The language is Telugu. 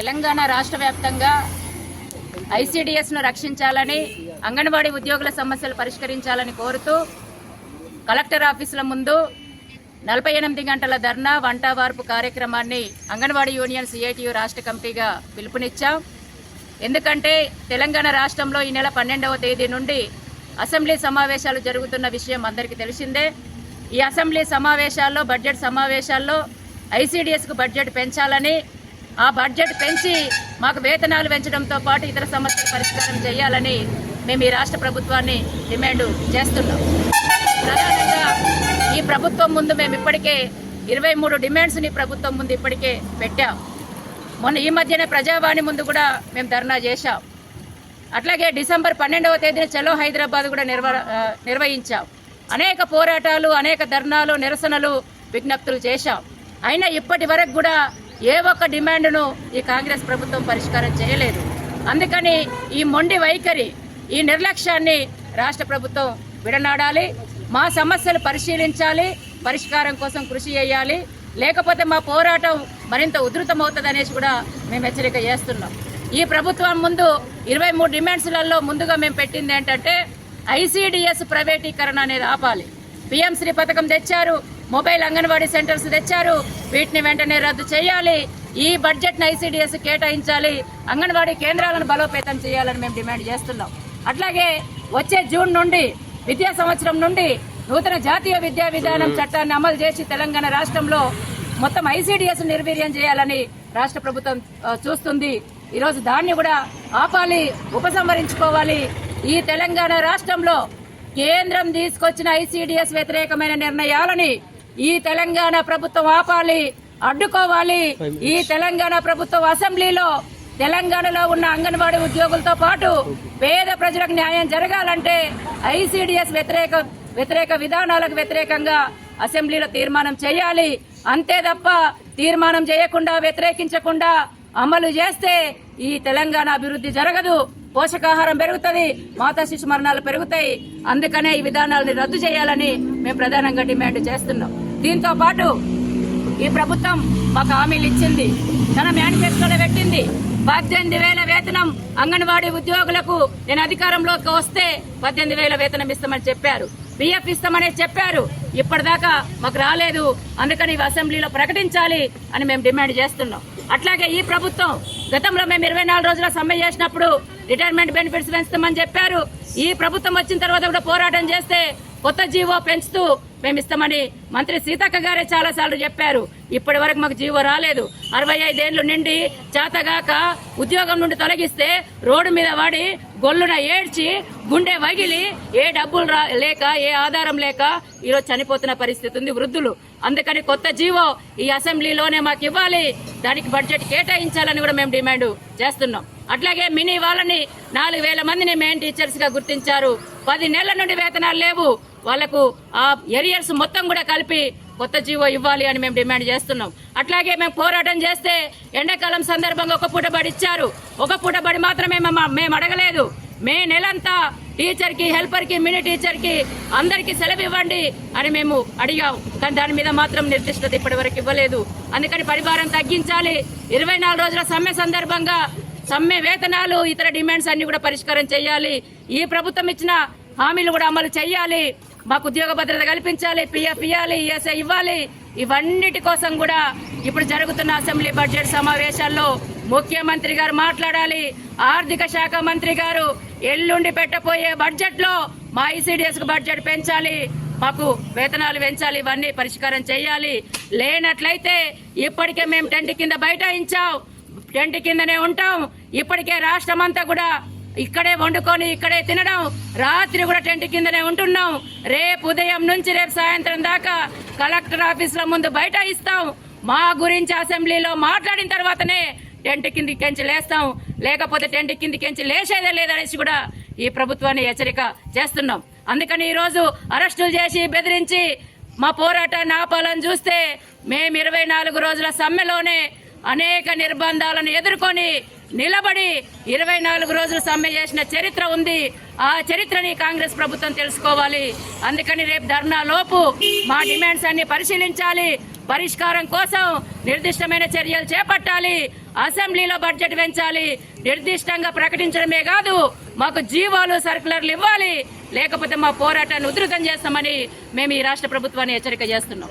తెలంగాణ రాష్ట్ర వ్యాప్తంగా ఐసీడీఎస్ను రక్షించాలని అంగన్వాడీ ఉద్యోగుల సమస్యలు పరిష్కరించాలని కోరుతూ కలెక్టర్ ఆఫీసుల ముందు నలభై ఎనిమిది గంటల ధర్నా వంట వార్పు కార్యక్రమాన్ని అంగన్వాడీ యూనియన్ సిఐటియు రాష్ట్ర కమిటీగా పిలుపునిచ్చాం. ఎందుకంటే తెలంగాణ రాష్ట్రంలో ఈ నెల పన్నెండవ తేదీ నుండి అసెంబ్లీ సమావేశాలు జరుగుతున్న విషయం అందరికీ తెలిసిందే. ఈ అసెంబ్లీ సమావేశాల్లో బడ్జెట్ సమావేశాల్లో ఐసీడీఎస్కు బడ్జెట్ పెంచాలని ఆ బడ్జెట్ పెంచి మాకు వేతనాలు పెంచడంతో పాటు ఇతర సమస్యలు పరిష్కారం చేయాలని మేము ఈ రాష్ట్ర ప్రభుత్వాన్ని డిమాండ్ చేస్తున్నాం. ప్రధానంగా ఈ ప్రభుత్వం ముందు మేము ఇప్పటికే ఇరవై మూడు డిమాండ్స్ని ప్రభుత్వం ముందు ఇప్పటికే పెట్టాం. మొన్న ఈ మధ్యనే ప్రజావాణి ముందు కూడా మేము ధర్నా చేశాం. అట్లాగే డిసెంబర్ పన్నెండవ తేదీన చలో హైదరాబాద్ కూడా నిర్వ నిర్వహించాం. అనేక పోరాటాలు అనేక ధర్నాలు నిరసనలు విజ్ఞప్తులు చేశాం. అయినా ఇప్పటి వరకు కూడా ఏ ఒక్క డిమాండ్ను ఈ కాంగ్రెస్ ప్రభుత్వం పరిష్కారం చేయలేదు. అందుకని ఈ మొండి వైఖరి ఈ నిర్లక్ష్యాన్ని రాష్ట్ర ప్రభుత్వం విడనాడాలి. మా సమస్యలు పరిశీలించాలి. పరిష్కారం కోసం కృషి చేయాలి. లేకపోతే మా పోరాటం మరింత ఉధృతమవుతుందనేసి కూడా మేము హెచ్చరిక చేస్తున్నాం. ఈ ప్రభుత్వం ముందు ఇరవై మూడు డిమాండ్స్లలో ముందుగా మేము పెట్టింది ఏంటంటే ఐసీడిఎస్ ప్రైవేటీకరణ అనేది ఆపాలి. పిఎం శ్రీ పథకం తెచ్చారు. మొబైల్ అంగన్వాడీ సెంటర్స్ తెచ్చారు. వీటిని వెంటనే రద్దు చేయాలి. ఈ బడ్జెట్ను ఐసీడీఎస్ కేటాయించాలి. అంగన్వాడీ కేంద్రాలను బలోపేతం చేయాలని మేము డిమాండ్ చేస్తున్నాం. అట్లాగే వచ్చే జూన్ నుండి విద్యా సంవత్సరం నుండి నూతన జాతీయ విద్యా విధానం చట్టాన్ని అమలు చేసి తెలంగాణ రాష్ట్రంలో మొత్తం ఐసీడీఎస్ నిర్వీర్యం చేయాలని రాష్ట్ర ప్రభుత్వం చూస్తుంది. ఈరోజు దాన్ని కూడా ఆపాలి ఉపసంహరించుకోవాలి. ఈ తెలంగాణ రాష్ట్రంలో కేంద్రం తీసుకొచ్చిన ఐసీడీఎస్ వ్యతిరేకమైన నిర్ణయాలని ఈ తెలంగాణ ప్రభుత్వం ఆపాలి అడ్డుకోవాలి. ఈ తెలంగాణ ప్రభుత్వం అసెంబ్లీలో తెలంగాణలో ఉన్న అంగన్వాడీ ఉద్యోగులతో పాటు పేద ప్రజలకు న్యాయం జరగాలంటే ఐసీడీఎస్ వ్యతిరేక వ్యతిరేక విధానాలకు వ్యతిరేకంగా అసెంబ్లీలో తీర్మానం చేయాలి. అంతే తప్ప తీర్మానం చేయకుండా వ్యతిరేకించకుండా అమలు చేస్తే ఈ తెలంగాణ అభివృద్ధి జరగదు. పోషకాహారం పెరుగుతుంది మాతా శిశు మరణాలు పెరుగుతాయి. అందుకనే ఈ విధానాలని రద్దు చేయాలని మేము ప్రధానంగా డిమాండ్ చేస్తున్నాం. దీంతో పాటు ఈ ప్రభుత్వం మాకు హామీలు ఇచ్చింది. తన మేనిఫెస్టోలో పెట్టింది. పద్దెనిమిది వేల వేతనం అంగన్వాడీ ఉద్యోగులకు నేను అధికారంలోకి వస్తే పద్దెనిమిది వేల వేతనం ఇస్తామని చెప్పారు. బిఎఫ్ ఇస్తామని చెప్పారు. ఇప్పటిదాకా మాకు రాలేదు. అందుకని అసెంబ్లీలో ప్రకటించాలి అని మేము డిమాండ్ చేస్తున్నాం. అట్లాగే ఈ ప్రభుత్వం గతంలో మేము ఇరవై నాలుగు రోజుల సమ్మె చేసినప్పుడు రిటైర్మెంట్ బెనిఫిట్స్ పెంచుతామని చెప్పారు. ఈ ప్రభుత్వం వచ్చిన తర్వాత కూడా పోరాటం చేస్తే కొత్త జీవో పెంచుతూ మేము ఇస్తామని మంత్రి సీతక్క గారే చాలా సార్లు చెప్పారు. ఇప్పటి వరకు మాకు జీవో రాలేదు. అరవై ఐదేళ్ళు నిండి చేతగాక ఉద్యోగం నుండి తొలగిస్తే రోడ్డు మీద వాడి గొల్లున ఏడ్చి గుండె వగిలి ఏ డబ్బులు రా లేక ఏ ఆధారం లేక ఈరోజు చనిపోతున్న పరిస్థితి ఉంది వృద్ధులు. అందుకని కొత్త జీవో ఈ అసెంబ్లీలోనే మాకు ఇవ్వాలి. దానికి బడ్జెట్ కేటాయించాలని కూడా మేము డిమాండ్ చేస్తున్నాం. అట్లాగే మినీ వాళ్ళని నాలుగు వేల మందిని మెయిన్ టీచర్స్గా గుర్తించారు. పది నెలల నుండి వేతనాలు లేవు. వాళ్ళకు ఆ ఎరియర్స్ మొత్తం కూడా కలిపి కొత్త జీవో ఇవ్వాలి అని మేము డిమాండ్ చేస్తున్నాం. అట్లాగే మేము పోరాటం చేస్తే ఎండాకాలం సందర్భంగా ఒక పూట బడి ఇచ్చారు. ఒక పూట బడి మాత్రమే మేము- మేము అడగలేదు. మే నెలంతా టీచర్కి హెల్పర్కి మినీ టీచర్కి అందరికీ సెలవు ఇవ్వండి అని మేము అడిగాం. కానీ దాని మీద మాత్రం నిర్దిష్టత ఇప్పటి వరకు ఇవ్వలేదు. అందుకని పరిభారం తగ్గించాలి. ఇరవై నాలుగు రోజుల సమ్మె సందర్భంగా సమ్మె వేతనాలు ఇతర డిమాండ్స్ అన్ని కూడా పరిష్కారం చేయాలి. ఈ ప్రభుత్వం ఇచ్చిన హామీలు కూడా అమలు చేయాలి. మాకు ఉద్యోగ భద్రత కల్పించాలి పిఎఫ్ ఇవ్వాలి ఈఎస్ఐ ఇవ్వాలి. ఇవన్నిటి కోసం కూడా ఇప్పుడు జరుగుతున్న అసెంబ్లీ బడ్జెట్ సమావేశాల్లో ముఖ్యమంత్రి గారు మాట్లాడాలి. ఆర్థిక శాఖ మంత్రి గారు ఎల్లుండి పెట్టబోయే బడ్జెట్లో మా ఐసీడీఎస్ బడ్జెట్ పెంచాలి. మాకు వేతనాలు పెంచాలి ఇవన్నీ పరిష్కారం చేయాలి. లేనట్లయితే ఇప్పటికే మేము టెంట్ కింద బైఠాయించాం. టెంట్ కిందనే ఉంటాం. ఇప్పటికే రాష్ట్రం అంతా కూడా ఇక్కడే వండుకొని ఇక్కడే తినడం. రాత్రి కూడా టెంట్ కిందనే ఉంటున్నాం. రేపు ఉదయం నుంచి రేపు సాయంత్రం దాకా కలెక్టర్ ఆఫీసుల ముందు బయట ఇస్తాం మా గురించి అసెంబ్లీలో మాట్లాడిన తర్వాతనే టెంట్ కింది కెంచి లేస్తాం. లేకపోతే టెంట్ కింది కెంచి లేచేదే లేదనేసి కూడా ఈ ప్రభుత్వాన్ని హెచ్చరిక చేస్తున్నాం. అందుకని ఈరోజు అరెస్టులు చేసి బెదిరించి మా పోరాటాన్ని ఆపాలని చూస్తే మేము ఇరవై నాలుగు రోజుల సమ్మెలోనే అనేక నిర్బంధాలను ఎదుర్కొని నిలబడి ఇరవై నాలుగు రోజులు సమ్మె చేసిన చరిత్ర ఉంది. ఆ చరిత్రని కాంగ్రెస్ ప్రభుత్వం తెలుసుకోవాలి. అందుకని రేపు ధర్నా లోపు మా డిమాండ్స్ అన్ని పరిశీలించాలి. పరిష్కారం కోసం నిర్దిష్టమైన చర్యలు చేపట్టాలి. అసెంబ్లీలో బడ్జెట్ పెంచాలి. నిర్దిష్టంగా ప్రకటించడమే కాదు మాకు జీవోలు సర్కులర్లు ఇవ్వాలి. లేకపోతే మా పోరాటాన్ని ఉధృతం చేస్తామని మేము ఈ రాష్ట్ర ప్రభుత్వాన్ని హెచ్చరిక చేస్తున్నాం.